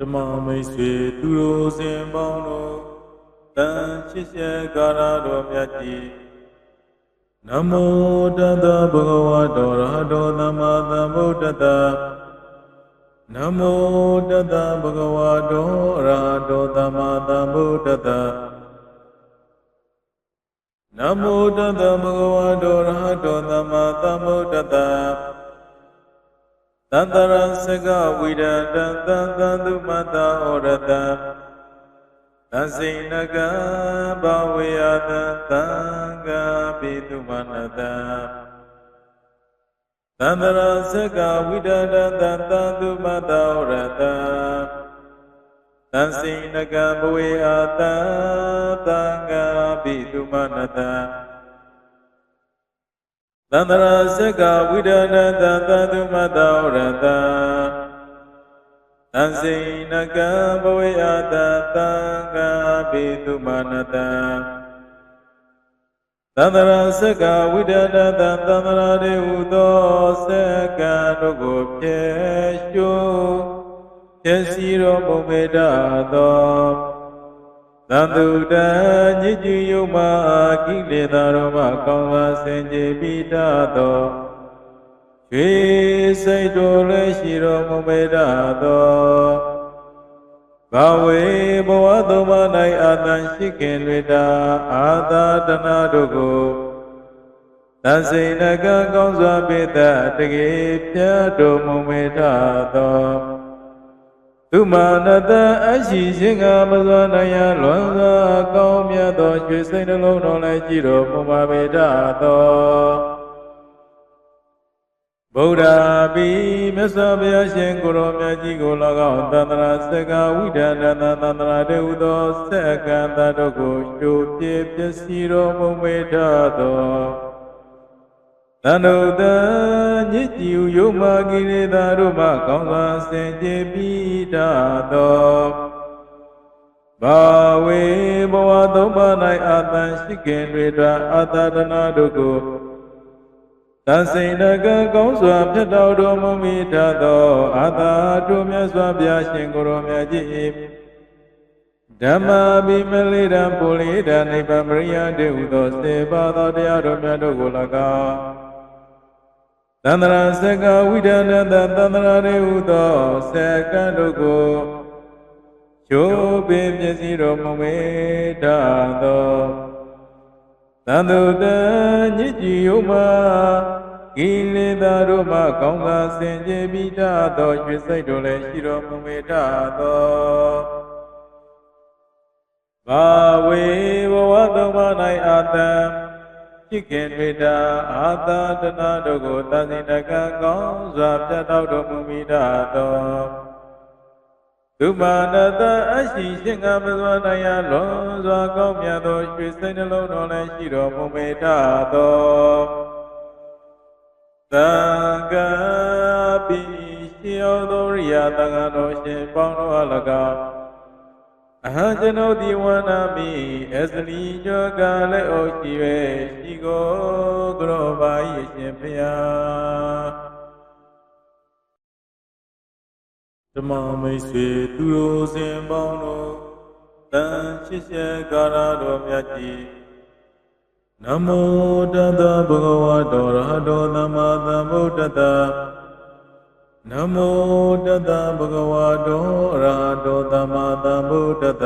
ဓမ္မမိတ်ဆွေသူတို့စဉ်ပေါင်းတို့တန်ချစ်ဆက်ကာရတော်မြတ်ကြီးနမောတတဗုဒ္ဓဝါတောရဟတောသမ္မာသမ္ဗုဒ္ဓတ္တနမောတတဗုဒ္ဓဝါတောရဟတောသမ္မာသမ္ဗုဒ္ဓတ္တနမောတတဗုဒ္ဓဝါတောရဟတောသမ္မာသမ္ဗုဒ္ဓတ္တသတ္တရစကဝိရတံသံသံသူမတ္တဩရတံသစိနကဘဝေယတံသံဃာပိတုမနတံသန္တရစကဝိရတံသံသံသူမတ္တဩရတံသစိနကဘဝေယတံသံဃာပိတုမနတံ သန္တရာစက္ကဝိဒနာတသတုမတ္တဩရတံသံစိနကံဘဝေယတသံဃာပိတုမနတံသန္တရာစက္ကဝိဒနာတသန္တရာတေဟုသောစက္ကံတို့ကိုဖြည့်ရှုဖြည့်စီတော်မူမေတ္တာသော သံတုတံညစ်ကြည်ယုံမာကိလေသာတော်မှကောင်းစွာစင်ကြယ်ပြီးတတ်သောရွှေစိတ်တော်လည်းရှိတော်မူမေတ္တာသောဘာဝေဘဝသုံးပါး၌အာတန်ရှိခင်တွေတာအာသာတနာတို့ကိုသစိဏကကောင်းစွာပေတတ်တကယ်ပြတ်တော်မူမေတ္တာသော သူမာနတအရှိရှင်ကမစွာနိုင်ရလွန်စွာကောင်းမြတ်သောရွှေစိတ်နှလုံးတော်၌ကြည်တော်မူပါပေတတ်သောဗုဒ္ဓပိမြတ်စွာဘုရားရှင်ကိုရောမြတ်ကြီးကို၎င်းသန္တရာစကဝိဒန္တနာသန္တရာတေဟုသောစက္ကန္တတို့ကိုကျိုးပြပျက်စီတော်မူပေတတ် သောသန္တုတံညစ်ကြည်ယုံမာကိလေသာတို့မှကောင်းစွာစင်ကြယ်ပြီးတတ်သောဘာဝေဘဝသုံးပါး၌အာတန်ရှိခင်တွေတွင်အာတတနာတို့ကိုသစိဏကကောင်းစွာဖြတ်တော်တော်မူမိတတ်သောအာသာတို့မြတ်စွာဘုရားရှင်ကိုရောမြတ်ကြီးဓမ္မာဘိမလိရံပုလိဒာနိဗ္ဗာန်ပရိယတေဟုသောစေပါသောတရားတော်မြတ်တို့ကို၎င်း သန္တရာစကဝိဒနတသန္တရာရေဟုသောစကံတို့ကိုချိုးပင်ပြည့်စည်တော်မူမေတ္တာသောသံတုတညစ်ကြည်ယုံမှာကိလေသာတို့မှကောင်းသာစင်ကြယ်ပြီးတတ်သောရွှေစိတ်တို့လည်းရှိတော်မူမေတ္တာသောဘာဝေဘဝသုံးပါး၌အာတံ ဖြစ်ခင်တွေ့တာအာသာတနာတို့ကိုသတိတကံကောင်းစွာပြတ်တော်တော်မူမိတာတော်ဒုမာနတအရှိရှင်ကမစွာနိုင်ရလွန်စွာကောင်းမြတ်သောရွှေစိတ်နှလုံးတော်လည်းရှိတော်မူမိတာတော်သံဃာပိရှိယောသောရိယသံဃာတော်ရှင်ပေါင်းတော်အား၎င်း အဟံကျွန်ုပ်ဒီဝန္နာမိအစလီညောကလည်းအိုရှိ၍ရှိကိုကရောပါ၏ရှင်ဖျားဓမ္မမိတ်ဆွေသူတို့စဉ်ပေါင်းတို့တန်ချစ်ဆက်ကာရတော်မြတ်ကြီးနမောတတဗုဒ္ဓဝါတောရဟတောသမ္မာသမ္ဗုဒ္ဓတ္တ နမောတတဗုဒ္ဓဝါတောအရဟတောသမ္မာသမ္ဗုဒ္ဓတ္တ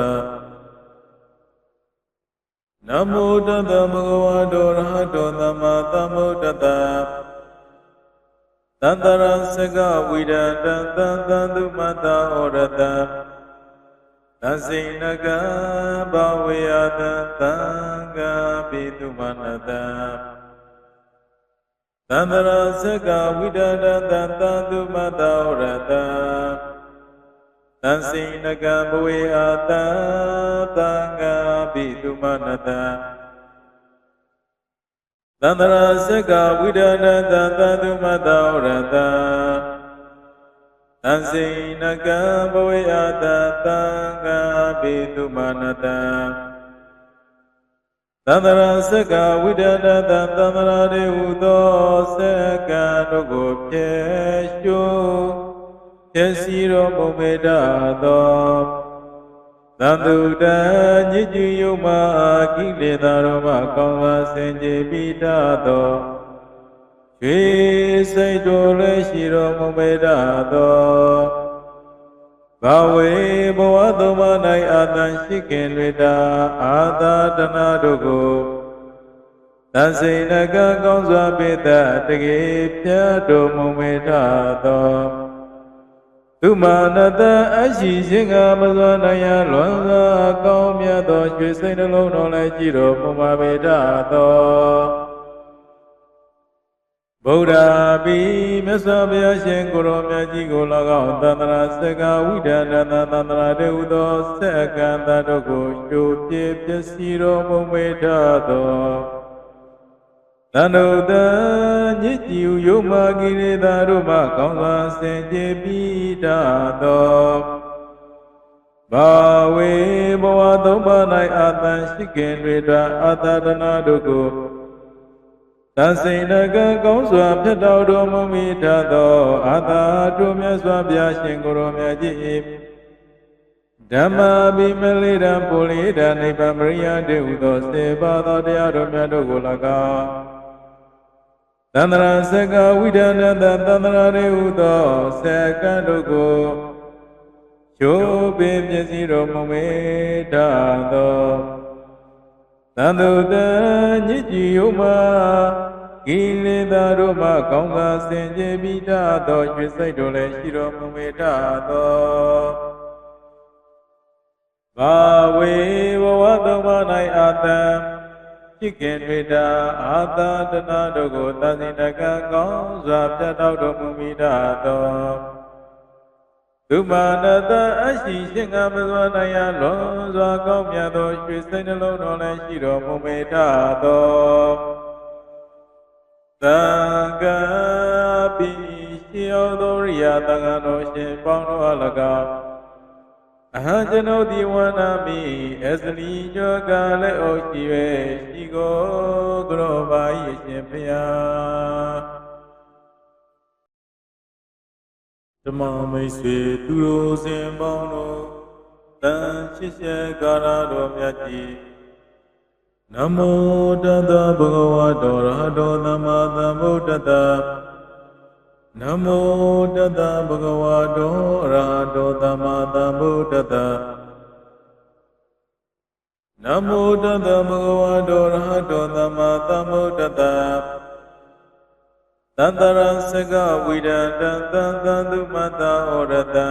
နမောတတဗုဒ္ဓဝါတောအရဟတောသမ္မာသမ္ဗုဒ္ဓတ္တသတ္တရစကဝိဒန္တသံသံသူမတ္တဩရတံသစိနကံဘဝေယတံသံဃာပိတုမနတံ သန္တရာစကဝိဒဒတံသံသူမတ္တဩရတံသံစိနကံဘဝေအာတံသံဃာပိတုမနတံသန္တရာစကဝိဒဒတံသံသူမတ္တဩရတံသံစိနကံဘဝေအာတံသံဃာပိတုမနတံ သန္တရာစက္ကဝိဒနတံသန္တရာတေဟုသောစက္ကံတို့ကိုဖြည့်ရှုပျက်စီးတော်မူပေတတ်သောသံတုတံညစ်ကြည်ယုံမှကိလေသာတို့မှကောင်းစွာစင်ကြယ်ပြီးတတ်သောရွှေစိတ်တို့လည်းရှိတော်မူပေတတ်သော ဘာဝေဘဝသုံးပါး၌အာတန်ရှိခင်တွေတာအာသာတနာတို့ကိုသစိဏကကောင်းစွာပေတတကေပြတ်တော်မူမေထသောသူမာနတအရှိခြင်းကမစွမ်းနိုင်ရလွန်စွာကောင်းမြတ်သောရွှေစိတ်နှလုံးတော်လည်းကြည်တော်မူပါပေထသော ဗုဒ္ဓပိမြတ်စွာဘုရားရှင်ကိုရောမြတ်ကြီးကို၎င်းသန္တရာစကဝိဒန္တနာသန္တရာတေဟုသောစက္ကန္တတို့ကိုရှုပြည့်ပျက်စီတော်မူမေထသောသန္တုတံညစ်ကြည်ယုံမာကိလေသာတို့မှကောင်းစွာစင်ကြယ်ပြီးတတ်သောဘာဝေဘဝသုံးပါး၌အာတန်ရှိခင်တွေတာအာတဒနာတို့ကို သစိဏကကောင်းစွာဖြတ်တော်တော်မူမိထသောအာသာတို့မြတ်စွာဘုရားရှင်ကိုရောမြတ်ကြီးဓမ္မာဘိမလိရံပုလိဒာနိဗ္ဗာန်ပရိယတေဟုသောစေပါသောတရားတော်မြတ်တို့ကို၎င်းသန္တရာစကဝိဒနတသန္တရာရေဟုသောစကံတို့ကိုချိုးပင်မျက်စိတော်မူမေတသော သံတုတညစ်ကြည်ယုံမှာကိလေသာတို့မှကောင်းသာစင်ကြယ်ပြီးတသောရွှေစိတ်တို့လည်းရှိတော်မူမေတသောဘာဝေဘဝသုံးပါး၌အာတံจิตကေတွေတာအာသာတနာတို့ကိုသတိတကံကောင်းစွာပြတ်တော်တော်မူမိတာတော် ဒုမာနတအရှိရှင်ကမစွာနိုင်ရလွန်စွာကောင်းမြတ်သောရွှေစိတ်နှလုံးတော်လည်းရှိတော်မူမိတာတော်သံဃာပိရှိယောသောရိယသံဃာတော်ရှင်ပေါင်းတော်၎င်းအဟံကျွန်ုပ်ဒီဝန္နာမိအစလီညောကလည်းအိုရှိ၍ရှိကိုကရောပါ၏အရှင်ဖျား ဓမ္မမိတ်ဆွေသူတို့စင်ပေါင်းတို့တန်ချစ်ဆက်ကာရတော်မြတ်ကြီးနမောတတဗုဒ္ဓဝါတောရဟတောသမ္မာသမ္ဗုဒ္ဓတ္တနမောတတဗုဒ္ဓဝါတောရဟတောသမ္မာသမ္ဗုဒ္ဓတ္တနမောတတဗုဒ္ဓဝါတောရဟတောသမ္မာသမ္ဗုဒ္ဓတ္တ သတ္တရစကဝိဒန္တသံသံသူမတ္တဩရတံ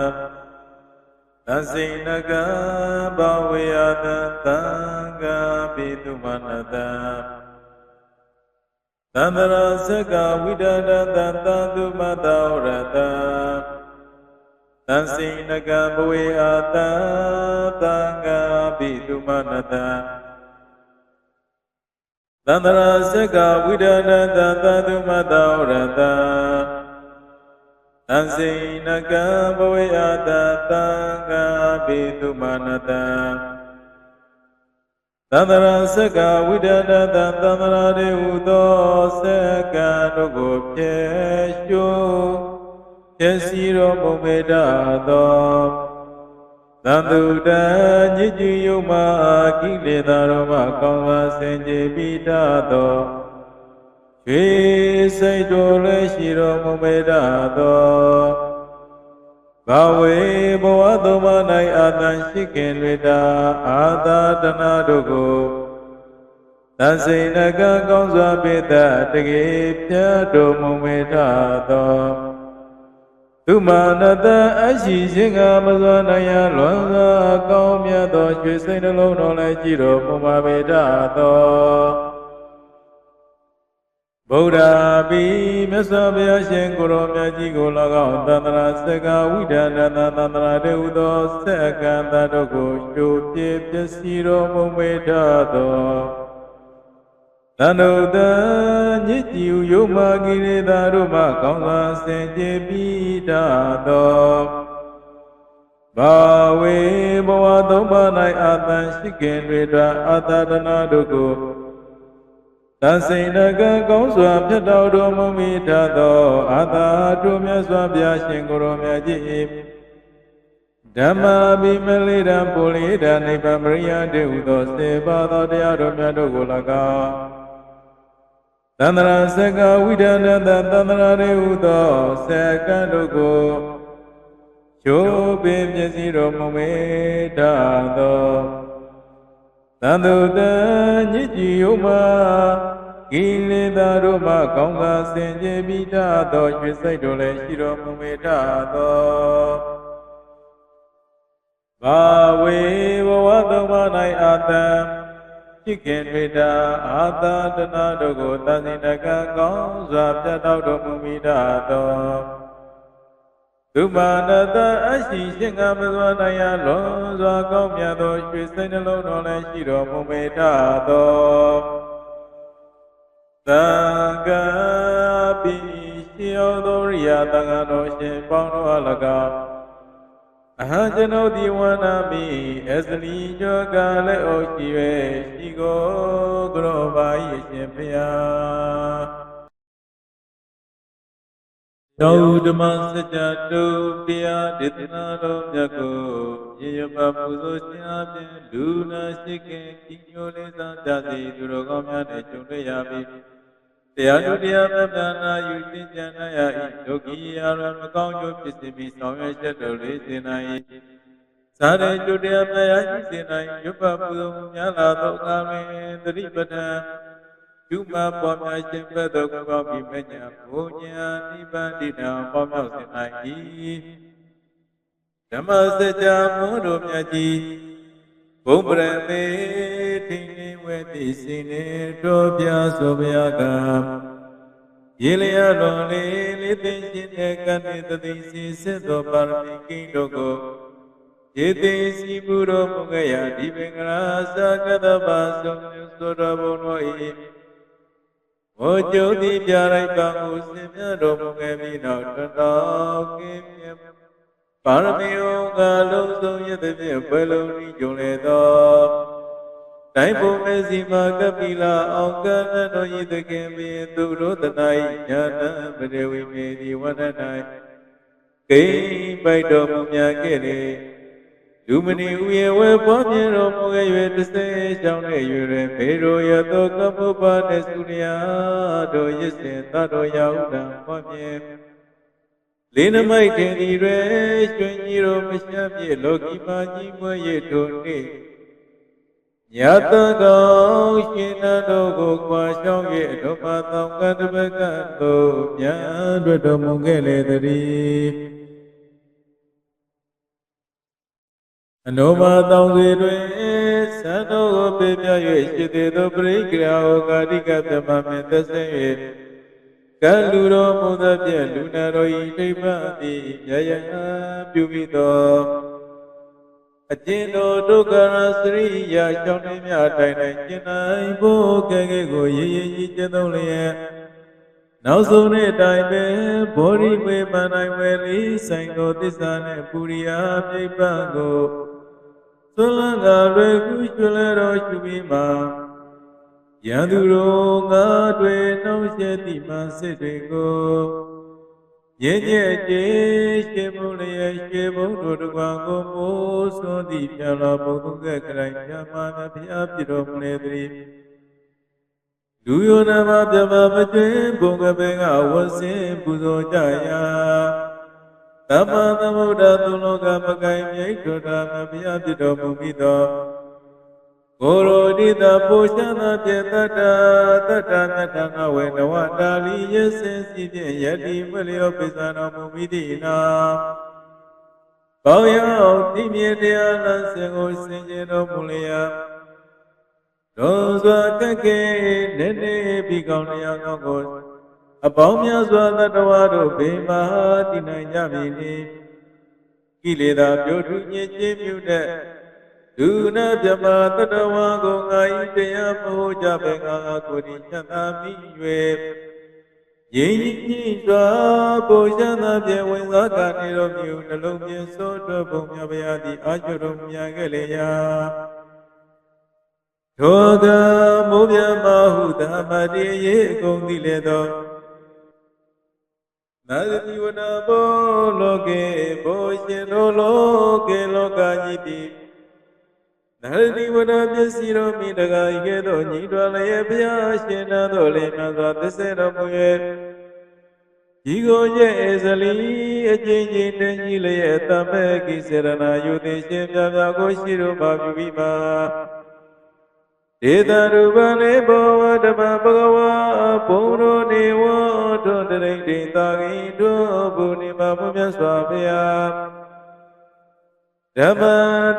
သစိဏကဘဝေယတသံဃာပိတုမနတံသန္တရာစကဝိဒန္တသံသံသူမတ္တဩရတံသစိဏကဘဝေယတသံဃာပိတုမနတံ သန္တရာစကဝိဒနာတသတုမတဩရတံသံစိနကံဘဝေအတသံဃာပိတုမနတံသန္တရာစကဝိဒနာတသန္တရာရေဟုသောစကံတို့ကိုဖြည့်ရှုဖြည့်စီတော်မူပေတသော သံတုတံညစ်ကြည်ယုံမာကိလေသာတို့မှကောင်းစွာစင်ကြယ်ပြီးတတ်သောရွှေစိတ်တို့လည်းရှိတော်မူမေတ္တာသောဘာဝေဘဝသုံးပါး၌အာတန်ရှိခင်တွေတာအာသာတနာတို့ကိုသစိဏကကောင်းစွာပေတတကေပြတ်တော်မူမေတ္တာသော သူမာနတအရှိခြင်းကမစွာနိုင်ရလွန်စွာကောင်းမြတ်သောရွှေစိတ်နှလုံးတော်လည်းကြည်တော်မူပါပေတတ်သောဗုဒ္ဓပိမြတ်စွာဘုရားရှင်ကိုရောမြတ်ကြီးကို၎င်းသန္တရာစကဝိဒန္တနာသန္တရာတေဟုသောစက္ကန္တတို့ကိုရှုပြည့်ပျက်စီးတော်မူပေတတ်သော သန္တုတညစ်ကြည်ယုံမာကိလေသာတို့မှကောင်းစွာစင်ကြယ်ပြီးတတ်သောဘာဝေဘဝသုံးပါး၌အာတန်ရှိခင်တွေတာအာတဒနာတို့ကိုသစိန်တကကောင်းစွာဖြတ်တော်တော်မူမိထသောအာသာတုမြတ်စွာဘုရားရှင်ကိုရောမြတ်ကြီးဓမ္မာဘိမလိရံပုလိဒာနိဗ္ဗာန်ပရိယတေဟုသောစေပါသောတရားတော်မြတ်တို့ကို၎င်း သန္တရာစကဝိဒန္တသသန္တရာရေဟုသောစကံတို့ကိုချိုးပင်မျက်စိတော်မူမေတ္တာသောသံတုတညစ်ကြည်ယုံမှာကိလေသာတို့မှကောင်းကားစင်ကြယ်ပြီးတတ်သောရွှေစိတ်တို့လည်းရှိတော်မူမေတ္တာသောဘာဝေဘဝသုံးပါး၌အာတံ ဖြစ်ခင်တွေ့တာအာသာတနာတို့ကိုသတိတကကောင်းစွာပြတ်တော်တော်မူမိတတ်သောသုမာနတအရှိရှင်ကမစွာနိုင်ရလွန်စွာကောင်းမြတ်သောရွှေစိတ်နှလုံးတော်လည်းရှိတော်မူမေတ္တာသောသံဃာပိရှိယောသောရိယသံဃာတော်ရှင်ပေါင်းတော်အား၎င်း အဟံကျွန်ုပ်ဒီဝန္နာမိအစလီကျော်ကလည်းအိုရှိ၍ရှိကိုကရောပါ၏ရှင်ဖျားတောဓမ္မစကြာတုတရားဒေသနာတော်မြတ်ကိုရေရပပူဇော်ခြင်းအပြင်လူနာရှိခင်ကြီးညိုလေးစားကြစေသူတော်ကောင်းများနဲ့ကြုံတွေ့ရပြီ တရားသူတရားမြတ်များနာယူသင်ကြနာရ၏ဒုက္ခိယာရမကောင်းကျိုးဖြစ်စေပြီးဆောင်ရွက်ချက်တော်လေးစေနိုင်၏သာရကျုတရားမြတ်ရရှိစေနိုင်ရွတ်ပပူဇော်မှုများလာသောအခါတွင်သတိပဋ္ဌာန်ကျုမပေါ်များရှင်ဘက်သောကောင်းပြီးမညာဘုညာနိဗ္ဗာန်တည်တော်ပေါမြောက်စေနိုင်၏ဓမ္မစကြာမွန်းတော်မြတ်ကြီးဘုံပရမေထိန်နေ ဝဲတိစိနေတော်ပြဆိုဗျာကရေလျာတော်လေးလေးသိရှင်တဲ့ကတိတသိစီစစ်သောပါရမီကိတို့ကိုယေသိစီပုရောမုခယဒီပင်္ဂရာသကတပါဆုံးသောတော်ဘုံတို့၏ဟောကျုပ်သည်ပြလိုက်ပါမူစင်မြတ်တော်မူခဲ့ပြီးနောက်တတော်ကင်းမြတ်ပါရမီဩကလုံးစုံရသည်ဖြင့်ဘယ်လုံးဤကြုံလေသော တိုင်းပုံမဲ့စီမာကပိလာအောင်ကနတော်ဤသခင်ပင်သူတို့တနာဤညာတပရေဝိမေဒီဝန္တ၌ကိပိုက်တော်မူမြတ်ခဲ့လေလူမဏီဥယေဝေပေါ်မြင်တော်မူခဲ့၍တစေချောင်းတဲ့ရွယ်ဘေရောရသောကမ္မပါတဲ့သုရိယာတို့ရစ်စင်သတော်ရောက်တံပေါ်မြင်လေးနမိုက်တင်ဒီရွယ်ရွှင်ကြီးတော်မရှမ်းမြေလောကီမာကြီးမွေရထုံနေ့ ညတကောင်ရှင်နတော်ကိုကွာရှောင်း၍အထုမသောကတပကသို့ပြန်တွေ့တော်မူခဲ့လေတည်းအနောမတောင်စီတွင်သံတော်ကိုပြပြ၍ရှိသေးသောပရိကရာဟောကာတိကပြမမင်သက်ဆက်၍ကလူတော်မူသဖြင့်လူနာတော်ဤဒိဗ္ဗတိယယပြုပြီးသော အကျဉ်တော်ဒုက္ခရစရိယာကြောင့်လည်းများတိုင်တိုင်ကျင်နိုင်ဖို့ကဲကဲကိုရေရေကြီးကျင့်သုံးလျက်နောက်ဆုံးတဲ့အတိုင်းပဲဘောဓိဝေမနိုင်ဝေလီဆိုင်သောသစ္စာနှင့်ပူရိယာပြိပ္ပံကိုသွန်လန်းကလွယ်ကူးကျွလဲတော်ရှုပြီးမှယံသူတို့ငါတွေနှောင့်ယှက်သည့်မှစစ်တွေကို ရင်းကျက်ကျေရှင်မုလျက်ရွှေဘုံတို့တကွာကိုမိုးစွန်းသည့်ပြလာဘုံသူကကရိုင်ဓမ္မနာဘုရားပြတော်မူလေသည်လူယောနာမပြမမကျွင်းဘုံကပင်ကဝဆင်းပူဇော်ကြရာသမ္မာသမုဒ္ဒသုလောကမကိုင်မြိတ်တော်တာမဘုရားပြတော်မူပြီးသော ကိုရိုဒိတပုရှနာပြေတတ္တတတ္တမြတ်တနာဝေနဝတာလီယစင်စီဖြင့်ယတိမလျောပိသနာမူမိတိနာကောင်းရောက်တိမြေတရားလမ်းစဉ်ကိုဆင်ခြင်တော်မူလျက်တော်စွာတက်ကဲနေနေပြီးကောင်းတရားကောင်းကိုအပေါင်းများစွာသတ္တဝါတို့ဘေမဟာတည်နိုင်ကြမည်နိကိလေသာပြိုထုညစ်ခြင်းမြုတဲ့ ဒုနာပြမတတဝါကိုငါဤတရားမဟုတ်ကြပဲငါကိုယ်ဒီချမ်းသာမိ၍ရင်းကြီးစွာပုံရှမ်းသာပြေဝင်သောကနေတော်မြူနှလုံးပြင်းစိုးတော်ဘုံမြတ်ဗျာသည်အာကျွတော်မြတ်ခဲ့လေရာထောကမိုးမြတ်မဟုသမ္မတိရေအကုန်သိလေသောနာတိဝနာဘောလောကေဘောရှင်တို့လောကေလောကကြီးတိ နာတိဝနာပစ္စည်းတော်မိတကာဤကဲ့သို့ညီတော်လည်းဘုရားရှင်နာတော်လည်းနာစွာသစ္စေတော်မူ၍ဤကိုရဲ့အစလီအကျဉ်းချင်းတည်းကြီးလည်းအတမဲကိစေရနာယုတိရှင်ပြပြကိုရှိတော်ပါပြုပြီးပါဧတရူပနေဘောဝဓမ္မဘဂဝါဘုံရောနေဝထွန်တရိဋ္ဌိတာဂိတောဘုနိမဘုမြတ်စွာဘုရား ဓမ္မ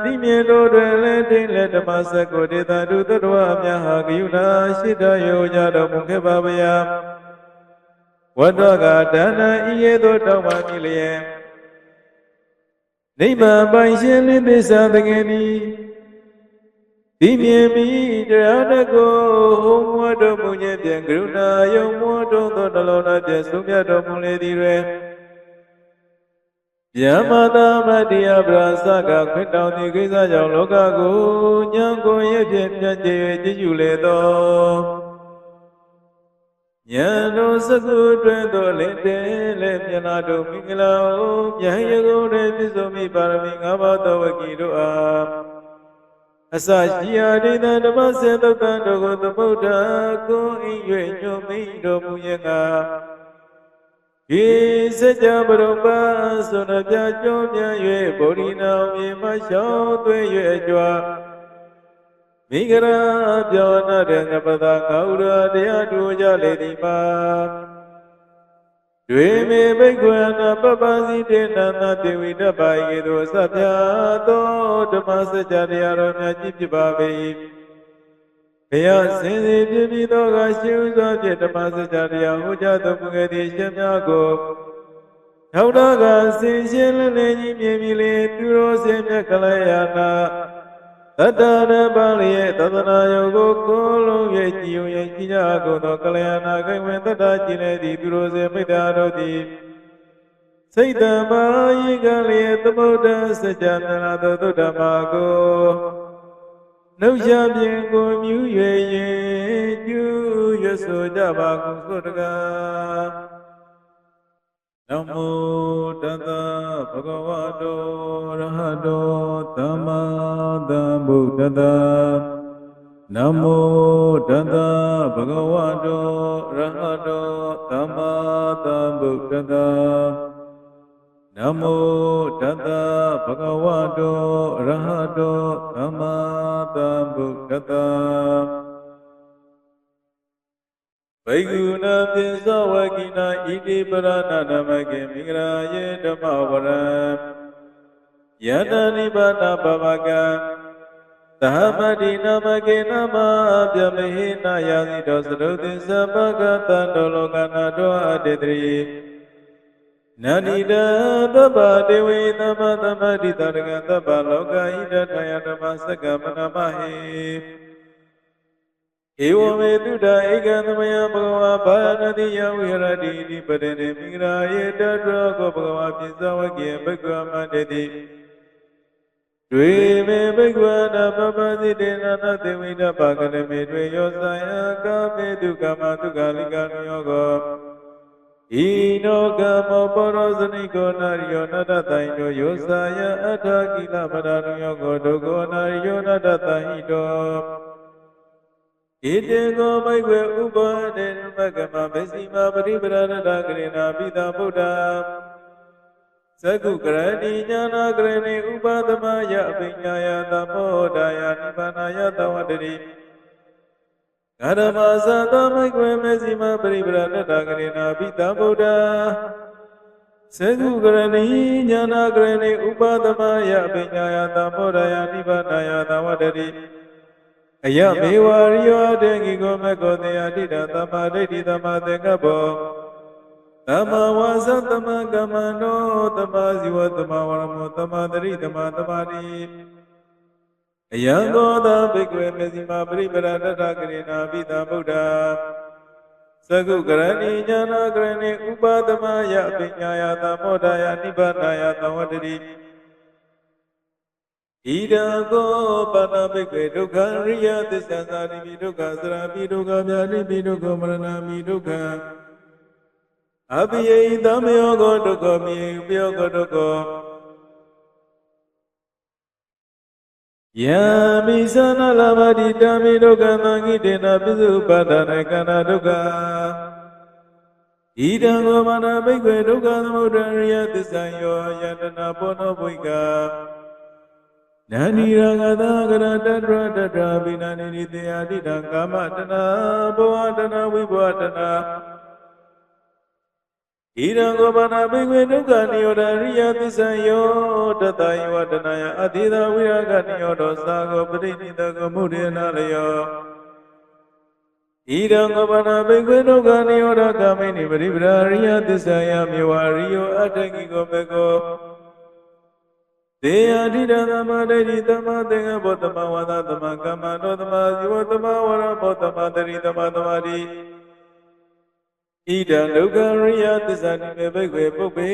တိမြေတို့တွင်လည်းတိလည်းဓမ္မစက်ကိုဒေသတုသတ္တဝအများဟာဂယုဏရှိတယောကြတော်မူခဲ့ပါဗျာဝတ္တကဒါနဤရဲ့သို့တောင်းပါမိလျက်နိဗ္ဗာန်ပိုင်ရှင်လင်းသစ္စာတကယ်သည်ဒီမြင်မိတရားတကိုဟောမွတ်တော်မူခြင်းဖြင့်ကရုဏာယုံမွတ်တော်သောတလုံးသားဖြင့်ဆုံးဖြတ်တော်မူလေသည်တွင် ယမတာမတရားပရာစကခွင့်တောင်းသည့်ကိစ္စကြောင့်လောကကိုညံကိုရဲ့ဖြင့်ပြန့်ကျဲ၍ကြည်ကျူလေသောဉာဏ်တော်စကုတွင်သို့လင်းတဲလဲမြနာတို့မင်္ဂလာဟုမြတ်ရကုန်တွင်ပြည့်စုံမိပါရမီ၅ပါးသောဝကီတို့အားအစရှိရာဒိဋ္ဌဓမ္မစေတုတ်တံတို့ကိုသမုဒ္ဒကိုဤ၍ညွတ်မိတော်မူရဲ့ငါ ဒီစัจ जा ဘရုံပါဆိုရပြကြောမြတ်၍ဗောဓိနာမြေမရှောင်းသွေး၍ကြွားမိဂရာပြောနာတဲ့ငပသာငါဥရတရားတူကြလေသည်ပါတွေမေဘိက္ခွေနာပပစီတေနနာတေဝိတပါယေသောစပြသောဓမ္မစကြာတရားတော်များကြည်ဖြစ်ပါပေ၏ ဘုရားစင်စီပြည့်ပြီးသောကရှိဥစွာဖြင့်ဓမ္မစကြာတရားဟောကြားတော်မူခဲ့သည့်ရှင်များကိုထောက်တော်ကစင်ရှင်လင်းလင်းကြီးမြင်ပြီးလေသူတော်စင်မြတ်ကလျာဏသတ္တရပါလျေသဒနာယောကိုကိုလုံးရဲ့ကြည်ုံရဲ့ကြည်ကြကုန်သောကလျာဏဂိဝင်တတ္တကြည်လေသည်သူတို့စေမိတ္တာတို့သည်စိတ်တံပါယိကလျေသမုဒ္ဒစကြမြနာသောသုဒ္ဓမာကို နှုတ်ရှာပြင်ကိုမြူ၍ရင်ကျူးရဆိုကြပါကုန်သုတကားနမောတတဗုဒ္ဓဝါတောရဟတောသမ္မာသမ္ဗုဒ္ဓတ္တနမောတတဗုဒ္ဓဝါတောရဟတောသမ္မာသမ္ဗုဒ္ဓတ္တ နမောတတဗုဒ္ဓဝါတောရဟတောသမ္မာသမ္ဗုဒ္ဓတ္တဘိက္ခုနာပိသဝကိနာဣတိပရဏဓမ္မကေမင်္ဂလာယေဓမ္မဝရံယတနိဗ္ဗာနပဝကံသမ္မတိနမကေနမပြမဟိနာယာတိတောသရုတိသဗ္ဗကတံတောလောကနာတောအတေတရိ နန္ဒီတသဗ္ဗဒေဝေသမ္မသမ္မတိတရကသဗ္ဗလောကဣဒထယဓမ္မစကမနမဟိဧဝမေတုဒ္ဓဧကံသမယဘဂဝါဘာနတိယဝိရတိတိပတနေမိဂရာယေတတရောကိုဘဂဝါပိသဝကေဘဂဝမတတိတွေမေဘဂဝနာပပစိတေနာနသေဝိတပါကရမေတွေယောဇာယကာမေတုကမတုကလိကနယောကော ဤနောကမောပရောဇနိကောနာရိယောနတတိုင်ယောယောဇာယအထာကိလပဒနယောကောဒုက္ခောနာရိယောနတတိုင်တောဣတေကောဘိကွေဥပဒေနမကမမေစီမပရိပရဏတာကရေနာပိတာဗုဒ္ဓသကုကရဏီညာနာကရဏီဥပသမယအပိညာယသမောဒာယနိဗ္ဗာနယသဝတ္တိ ဂရမသတမိကွေမေစီမပရိပရဏတာကရေနာပိတာဗုဒ္ဓသကုကရဏီညာနာကရဏီဥပသမယအပိညာယသမောဒာယနိဗ္ဗာနယသဝတ္တိအယမေဝရိယောတေကိကိုမကောတေယတိတသမ္မာဒိဋ္ဌိသမ္မာသင်္ကပ္ပောသမ္မာဝါစာသမ္မာကမ္မန္တောသမ္မာဇီဝသမ္မာဝရမောသမ္မာတရိသမ္မာသမာဓိ အယံသောသာဘိက္ခွေမေဇိမာပရိပရတတကရေနာပိသဗုဒ္ဓသကုကရဏီညာနာကရဏီဥပသမယအပညာယသမောဒာယနိဗ္ဗာနယသဝတ္တိဣဒံကောပါဏဘိကွေဒုက္ခရိယသစ္စာသာရိပိဒုက္ခသရပိဒုက္ခဗျာတိပိဒုက္ခမရဏမိဒုက္ခအပိယိသမယောကောဒုက္ခမိပယောကောဒုက္ခ ယံမိသနာလမတိတမိဒုက္ခသံဃိတေနပိစုပါဒနာကန္နာဒုက္ခဣဒံကောမနာဘိကွေဒုက္ခသမုဒ္ဒရိယသစ္ဆံယောယတနာဘောနောဘိကနန္ဒီရဂသာကရတတရတတဘိနာနိတိတေယတိတံကာမတနာဘောဝတနာဝိဘောတနာ ဣဒံကောဘာနာဘိကွေဒုက္ခနိရောဓရိယသစ္ဆံယောတတယောတနာယအတိသဝိရကနိရောဓသာကောပရိနိတကောမုဒေနာလယောဣဒံကောဘာနာဘိကွေဒုက္ခနိရောဓကာမိနိပရိပရာရိယသစ္ဆံယမြေဝရိယောအတ္တကိကောဘေကောတေယတိတသမဒိဋ္ဌိသမသင်္ကဘောသမဝါဒသမကမ္မနောသမဇီဝသမဝရဘောသမတရိသမသမာတိ ဣဒံဒုက္ခရိယသစ္စာနိမေဘိကွေပုပ္ပေ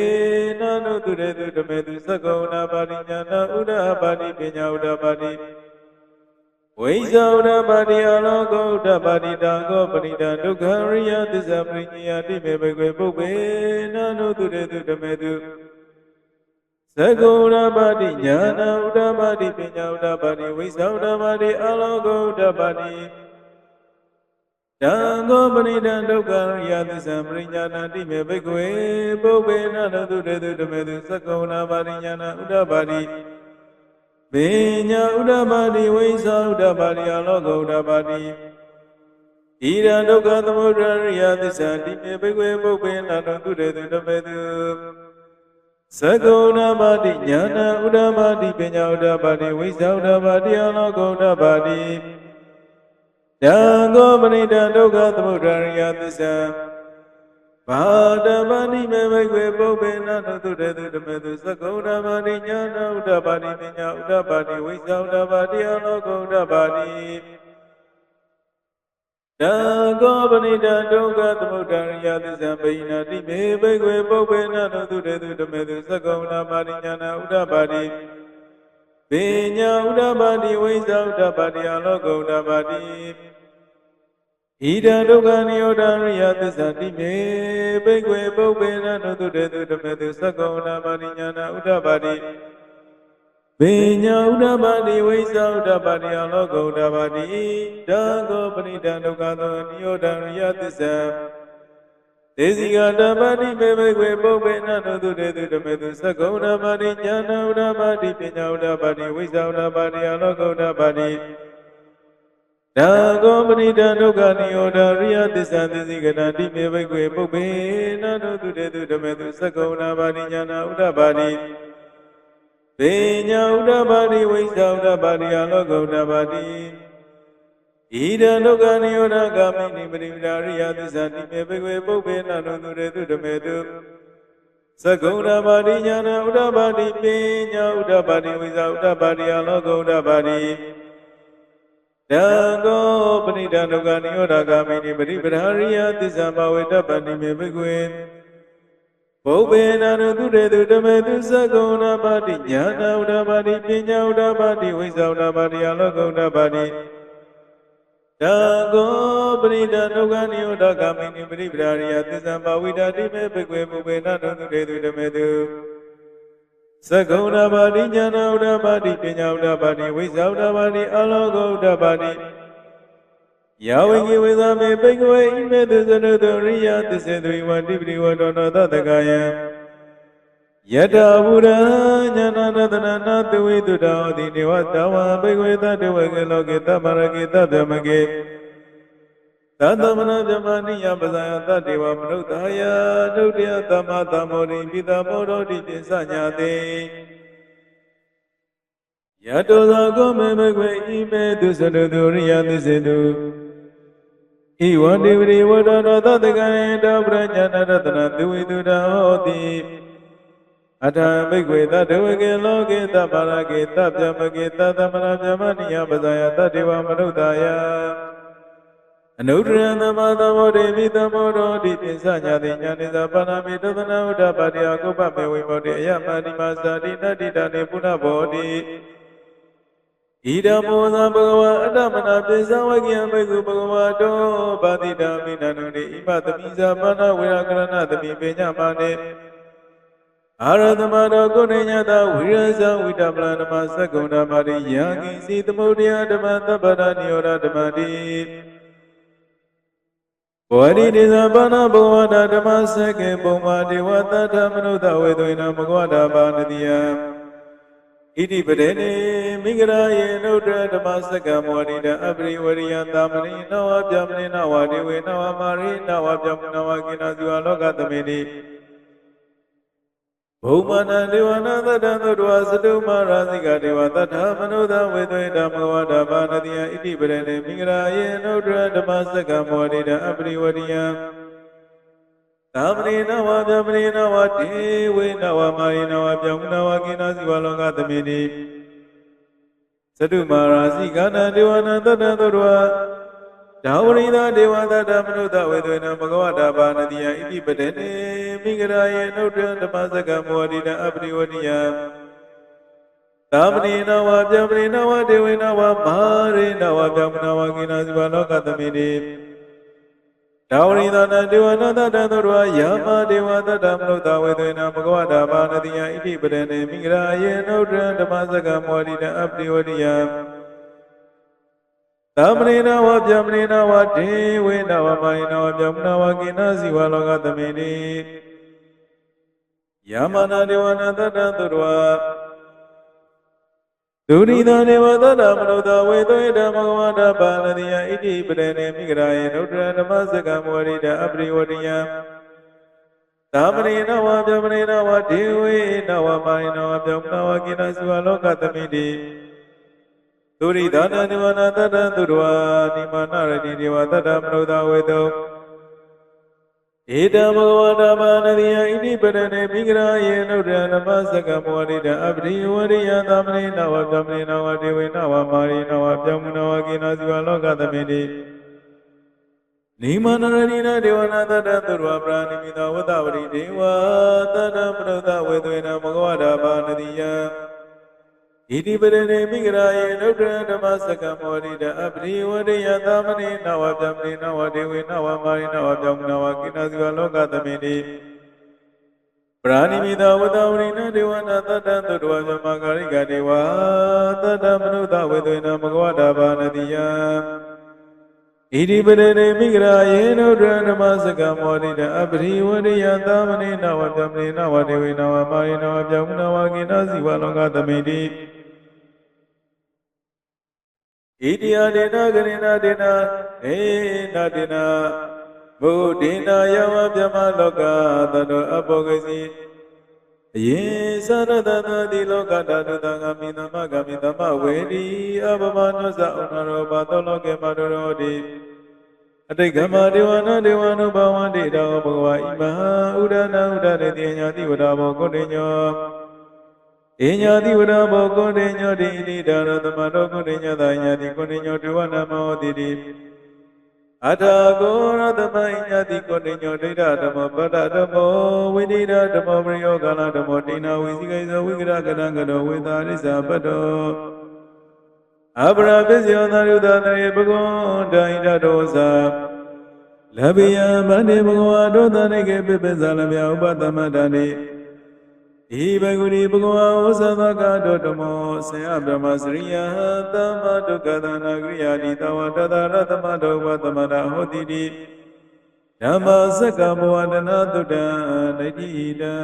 နာနုတုရေတုဓမေတုသက္ကုဏပါတိညာနာဥဒ္ဓပါတိပညာဥဒ္ဓပါတိဝိဇာဥဒ္ဓပါတိအလောကုဥဒ္ဓပါတိတံကောပရိဒံဒုက္ခရိယသစ္စာပရိညယတိမေဘိကွေပုပ္ပေနာနုတုရေတုဓမေတုသကုဏပါတိညာနာဥဒ္ဓပါတိပညာဥဒ္ဓပါတိဝိသဥဒ္ဓပါတိအလောကုဥဒ္ဓပါတိ တံကောပရိဒံဒုက္ခရိယသစ္စာပရိညာနာတိမေဘိက္ခဝေပုဗ္ဗေနတတုတေတုဓမေတုသကုဏပါတိညာနာဥဒ္ဓပါတိပေညာဥဒ္ဓပါတိဝိသဥဒ္ဓပါတိအလောကုဥဒ္ဓပါတိဣရံဒုက္ခသမုဒ္ဒရိယသစ္စာတိမေဘိက္ခဝေပုဗ္ဗေနတတုတေတုဓမေတုသကုဏပါတိညာနာဥဒ္ဓပါတိပညာဥဒ္ဓပါတိဝိဇာဥဒ္ဓပါတိအလောကုဥဒ္ဓပါတိ တံကောပရိဒံဒုက္ခသမုဒ္ဒရိယသစ္စာဘာတမဏိမေဘိကွေပုပ္ပေနတသုတေတုဓမေတုသကုဏပါတိညာနာဥဒ္ဓပါတိပညာဥဒ္ဓပါတိဝိဇာဥဒ္ဓပါတိအလောကုဥဒ္ဓပါတိတံကောပရိဒံဒုက္ခသမုဒ္ဒရိယသစ္စာပိဏတိမေဘိကွေပုပ္ပေနတသုတေတုဓမေတုသကုဏပါတိညာနာဥဒ္ဓပါတိ ပညာဥဒ္ဓပါတိဝိဇာဥဒ္ဓပါတိအလောကုဥဒ္ဓပါတိဣဒံဒုက္ခနိရောဓရိယသစ္စာတိမေဘိကွေပုပ္ပေနတုတုတေတုဓမေတုသက္ကုဏပါတိညာနာဥဒ္ဓပါတိပညာဥဒ္ဓပါတိဝိဇာဥဒ္ဓပါတိအလောကုဥဒ္ဓပါတိတံကောပရိဒံဒုက္ခသောနိရောဓရိယသစ္စာ ဒေစီကတပါတိမေဘိကွေပုပ္ပေနတုတုတေတုဓမေတုသက္ကုဏပါတိညာနာဥဒ္ဓပါတိပညာဥဒ္ဓပါတိဝိဇာဥဒ္ဓပါတိအလောကုဥဒ္ဓပါတိတံကောပရိဒံဒုက္ခနိရောဓရိယသစ္စာသစ္စည်းကနာတိမေဘိကွေပုပ္ပေနာတုတုတေတုဓမေတုသက္ကုဏပါတိညာနာဥဒ္ဓပါတိပေညာဥဒ္ဓပါတိဝိဇ္ဇာဥဒ္ဓပါတိအလောကုဥဒ္ဓပါတိ ဣဒံဒုက္ခနိရောဓဂာမိနိပရိပဒါရိယသစ္စာတိမေဘိကွေပုပ္ပေနာတုတုတေတုဓမေတုသက္ကုဏပါတိညာနာဥဒ္ဓပါတိပေညာဥဒ္ဓပါတိဝိဇ္ဇာဥဒ္ဓပါတိအလောကုဥဒ္ဓပါတိတံကောပဏိတဒုက္ခနိရောဓဂာမိနိပရိပဒါရိယသစ္စာဘဝေတပ္ပနိမေဘိကွေဘုဗ္ဗေနရုတုတေတုဓမေတုသကုဏပါတိညာနာဥဒ္ဓပါတိပညာဥဒ္ဓပါတိဝိဇ္ဇာဥဒ္ဓပါတိအလောကုဥဒ္ဓပါတိ တံကောပရိဒဒုက္ခနိရောဓဂာမိနိပရိပဒါရိယသစ္စာဘဝိတတိမေဘိကွေဘုဗ္ဗေနရုတုတေတုဓမေတုသကုဏပါတိဉာဏဥဒ္ဓပါတိပညာဥဒ္ဓပါတိဝိဇ္ဇာဥဒ္ဓပါတိအလောကုဥဒ္ဓပါတိယဝိကိဝိသမေပိကဝေဣမေတုဇနုတရိယသစ္စေတုဝတိပတိဝတောနောသတကယံ ယတဝုရဉာဏရတနာနာတဝိတုတောတိနေဝတဝံပိကဝေတတဝေကေလောကေတမရကေတဗမကေသတ္တမနဗြဟ္မဏိယပဇာယတတေဝမနုဿာယဒုတိယသမ္မာသမ္မောရိပိတမောရောတိပိစညာတိယတောသာကောမေမကွေဣမေတုသတုတုရိယသစ္စေတုဣဝတိဝရိဝတ္တောသတ္တကံတောပရညနာရတနာသူဝိတုတဟောတိ အထံဘိက္ခွေတတဝကေလောကေတပါရကေတပြမကေတသမနာပြမနိယပဇာယတတေဝမနုဿာယအနုတ္တရံသမသမောတေမိသမောရောတိပိစညာတိညာနိသပါဏမိတသနာဥဒ္ဓပါတိအကုပမေဝိမောတိအယမတိမသာတိတတိတနေပုဏ္ဏဘောတိဣဒံမောဇံဘဂဝါအတ္တမနာပိသဝကိယဘေကုဘဂဝါတောပါတိတာမိနန္တုတိဣမသမိဇာပါဏဝေရကရဏသမိပေညမာနေ အာရသမတော်ကိုနေညတာဝိရဇဝိတပလဓမ္မသက္ကုဏမာရိယာကိစီသမုဒယဓမ္မသဗ္ဗရနိရောဓဓမ္မတိဘောဓိတေဇဘာနာဘဂဝတာဓမ္မစကေပုံမာဒေဝတတ္ထမနုဿဝေသွေနဘဂဝတာဘာနတိယဣတိပဒေနေမိဂရာယေနုဒ္ဓဓမ္မစကမောရိတအပရိဝရိယသာမဏိနဝပြမဏိနဝဒေဝေနဝမာရိနဝပြမနဝကိနာဇဝလောကသမေတိ ဘုံမနာဒေဝနာသတ္တံသုတဝသတုမရာဇိကဒေဝတတ္ထမနုဿဝေသွေဓမ္မဝတာဘာနတိယဣတိပဒေနေမိဂရာယေနုဒ္ဓဓမ္မစကမောရိတအပရိဝရိယသာမဏေနဝဗျမဏေနဝတေဝေနဝမာရိနဝပြောင်းနဝကိနာစီဝလောကသမိတိသတုမာရာစီကနာဒေဝနာတတ္တသုတဝ ဒါဝရိသာဒေဝတတ္တမနုဿဝေသွေနဘဂဝတာဘာနတိယဣတိပတေနေမိဂရာယေနုဒ္ဓဓမ္မစကမောရိတအပရိဝရိယသာမဏေနဝဗျမဏေနဝဒေဝေနဝမာရိနဝပြောင်းနဝကိနာစီဝလောကသမိတိဒါဝရိသနာဒေဝနာတတသောရယာမဒေဝတတမနုဿဝေသေနဘဂဝတာဘာနတိယဣတိပဒနေမိဂရာယေနုဒ္ဓဓမ္မစကမောရိတအပ္ပိဝရိယ သမဏေနဝပြမဏေနဝဒေဝေနဝမိုင်နဝပြမနဝကိနာစီဝလောကသမေတိယာမနာဒေဝနာတတသောရဒုရိသနေဝသတ္တမနုဿဝေသွေဓမ္မဂဝတပါဏတိယဣတိပရေနေမိဂရာယေနုဒ္ဓဓမ္မစကမောရိတအပရိဝရိယသာမဏေနဝဗျမဏေနဝဒေဝေနဝမာရိနဝဗျမနဝကိနသုဝလောကသမိတိ ဒုရိသနာနေဝနာတတ္တသူတော်နိမနာရတိဒေဝတတ္တမနုဿဝေသောဧတံဘဂဝတာဘာနတိယဣတိပရဏေမိဂရာယေနုဒ္ဓနမစကမောရိတအပရိဝရိယသမဏေနဝဗမဏေနဝဒေဝေနဝမာရိနဝပြောင်းမနဝကိနာဇိဝလောကသမေတိနိမနရဏိနဒေဝနာတတသုရဝပရာဏိမိတဝတ္တဝရိဒေဝတတပရုဒ္ဒဝေသွေနဘဂဝတာဘာနတိယ ဣတိပရေနေမိဂရာယေနုဒ္ဓဓမ္မစကမောရိတအပရိဝရိယသမဏေနဝဗမဏေနဝဒေဝေနဝမာရိနဝပြောင်းမနဝကိနာဇိဝလောကသမေတိပရာဏိမိတဝတ္တဝရိနဒေဝနာတတသုတဝဇမဂရိကဒေဝတတမနုဿဝေသွေနဘဂဝတာဘာနတိယဣတိပရေနေမိဂရာယေနုဒ္ဓဓမ္မစကမောရိတအပရိဝရိယသမဏေနဝဗမဏေနဝဒေဝေနဝမာရိနဝပြောင်းမနဝကိနာဇိဝလောကသမေတိ ဣတိယဒေနဂရိဏဒေနအေနာဒေနဘုဒ္ဓေနာယဝဗျမလောကသတောအဘောဂစီအယေသရတနာတိလောကဓာတုတံဂမိသမဂမိသမဝေဒီအပမနုသဥနရောဘသောလောကေမတရောတိအတိတ်ကမဒေဝနာဒေဝနုဘဝန္တိတောဘဂဝါဣမဟာဥဒနာဥဒရေတိညာတိဝဒဘောကုဋ္ဌညော အညာတိဝရဘောကုဏ္ဏညောတိဣတိဒါရသမတောကုဏ္ဏညတာညာတိကုဏ္ဏညောဒုဝနာမောတိတိအထာကိုရသမညာတိကုဏ္ဏညောဒိဋ္ဌဓမ္မပတ္တဓမ္မောဝိနိဒဓမ္မောပရိယောကာလဓမ္မောတိနာဝိသိကိသောဝိကရကရံကတောဝေသာရိစ္ဆာပတ္တောအပရာပစ္စယောသာရုဒသရေဘဂဝန္တဣဒတောဇာလဗ္ဗယမန္တေဘဂဝါဒောသနေကေပိပိဇာလဗျာဥပသမတ္တနိ ဤဘဂဝရီဘဂဝါဩဇသကတောတမောဆေယဗြဟ္မစရိယသမ္မဒုက္ကသနာကရိယာတိတဝတတရသမတောဘသမရဟောတိတိဓမ္မစက္ကမောဝန္ဒနာတုတံဒိဋ္ဌိတံ